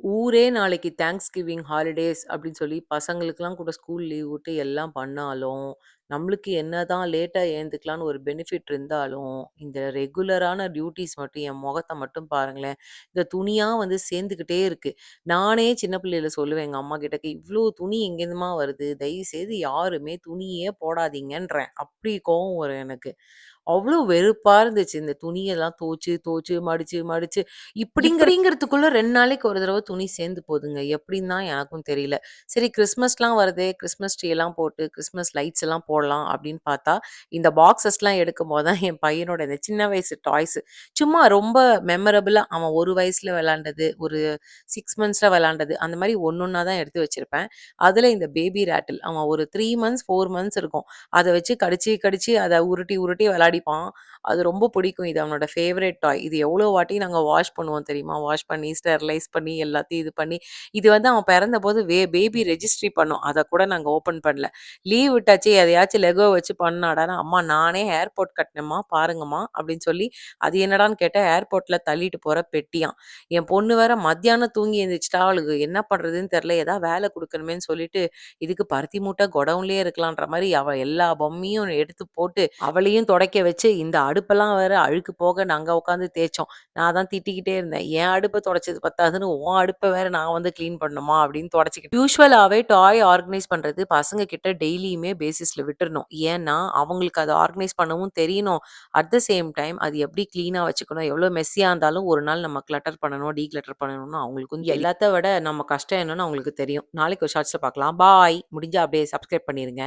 ஊரே நாளைக்கு thanks giving holidays அப்படின்னு சொல்லி பசங்களுக்கெல்லாம் கூட ஸ்கூல் லீவ் விட்டு எல்லாம் பண்ணாலும், நம்மளுக்கு என்னதான் லேட்டா ஏந்துக்கலாம்னு ஒரு பெனிஃபிட் இருந்தாலும், இந்த ரெகுலரான டியூட்டீஸ் மட்டும் என் முகத்த மட்டும் பாருங்களேன். இந்த துணியா வந்து சேர்ந்துக்கிட்டே இருக்கு. நானே சின்ன பிள்ளையில சொல்லுவேன் எங்க அம்மாகிட்ட, "இவ்ளோ துணி எங்கேருந்தும்மா வருது? தயவுசெய்து யாருமே துணியே போடாதீங்கன்றேன்." அப்படி கோவம் வரும் எனக்கு. அவ்ளோ வெறுப்பா இருந்துச்சு. இந்த துணியெல்லாம் துவச்சு, துவச்சு, மடிச்சு, மடிச்சு இப்படிங்கிற இப்படிங்கிறதுக்குள்ள 2 நாளைக்கு ஒரு தடவ துணி சேர்ந்து போதுங்க. எப்படின்னு தான் எனக்கும் தெரியல. சரி கிறிஸ்மஸ்லாம் வருதே, கிறிஸ்மஸ் ட்ரீ எல்லாம் போட்டு, கிறிஸ்மஸ் லைட்ஸ் எல்லாம் போடலாம் அப்படின்னு பார்த்தா, இந்த பாக்ஸஸ்லாம் எடுக்கும்போது தான் என் பையனோட இந்த சின்ன வயசு டாய்ஸ் சும்மா ரொம்ப மெமரபிளாக அவன் ஒரு வயசுல விளாண்டது ஒரு சிக்ஸ் மந்த்ஸில் விளாண்டது அந்த மாதிரி ஒன்று ஒன்றா தான் எடுத்து வச்சிருப்பேன். அதில் இந்த பேபி ராட்டில் அவன் ஒரு த்ரீ மந்த்ஸ், ஃபோர் மந்த்ஸ் இருக்கும். அதை வச்சு கடிச்சு, கடிச்சு அதை உருட்டி, உருட்டி விளாடிப்பான் அது ரொம்ப பிடிக்கும். இது அவனோட ஃபேவரட் டாய். இது எவ்வளோ வாட்டி நாங்கள் வாஷ் பண்ணுவோம் தெரியுமா? வாஷ் பண்ணி, ஸ்டெர்லைஸ் பண்ணி, எல்லாத்தையும் இது பண்ணி, இது வந்து அவன் பிறந்தபோது வே பேபி ரெஜிஸ்ட்ரி பண்ணோம். அதை கூட நாங்கள் ஓப்பன் பண்ணல. லீவ் விட்டாச்சு எதையாச்சும் ஏதாச்சும் லெகோ வச்சு பண்ணாடான்னா, "அம்மா நானே ஏர்போர்ட் கட்டினேம்மா பாருங்கம்மா" அப்படின்னு சொல்லி, அது என்னடான்னு கேட்டால் ஏர்போர்ட்ல தள்ளிட்டு போற பெட்டியாம். என் பொண்ணு வேற மத்தியானம் தூங்கி எழுந்திரிச்சிட்டா அவளுக்கு என்ன பண்றதுன்னு தெரியல. ஏதாவது வேலை குடுக்கணுமேன்னு சொல்லிட்டு, இதுக்கு பருத்தி மூட்டை குடவுன்லயே இருக்கலான்ற மாதிரி அவள் எல்லா பொம்மையும் எடுத்து போட்டு, அவளையும் துடைக்க வச்சு, இந்த அடுப்பெல்லாம் வேற அழுக்கு போக நாங்கள் உட்காந்து தேய்ச்சோம். நான் தான் திட்டிக்கிட்டே இருந்தேன். "என் அடுப்பை தொடச்சது பத்தாதுன்னு, உன் அடுப்பை வேற நான் வந்து க்ளீன் பண்ணணுமா?" அப்படின்னு தொடச்சிக்கிட்டேன் யூஸ்வலாகவே டாய் ஆர்கனைஸ் பண்றது பசங்க கிட்ட டெய்லியுமே பேசிஸ்ல விட்டுறணும். ஏன்னா, அவங்களுக்கு அத ஆர்கனைஸ் பண்ணவும் தெரியணும். அட் த சேம் டைம் அது எப்படி கிளீனா வச்சுக்கணும், எவ்வளோ மெஸ்ஸியா இருந்தாலும் ஒரு நாள் நம்ம கிளட்டர் பண்ணணும், டீக்ளட்டர் பண்ணணும்னு அவங்களுக்கும் தெரியும். எல்லாத்த விட நம்ம கஷ்டம் என்னன்னு அவங்களுக்கு தெரியும். நாளைக்கு ஒரு ஷார்ட்ஸ்ல பார்க்கலாம். பாய். முடிஞ்சா அப்படியே சப்ஸ்கிரைப் பண்ணிருங்க.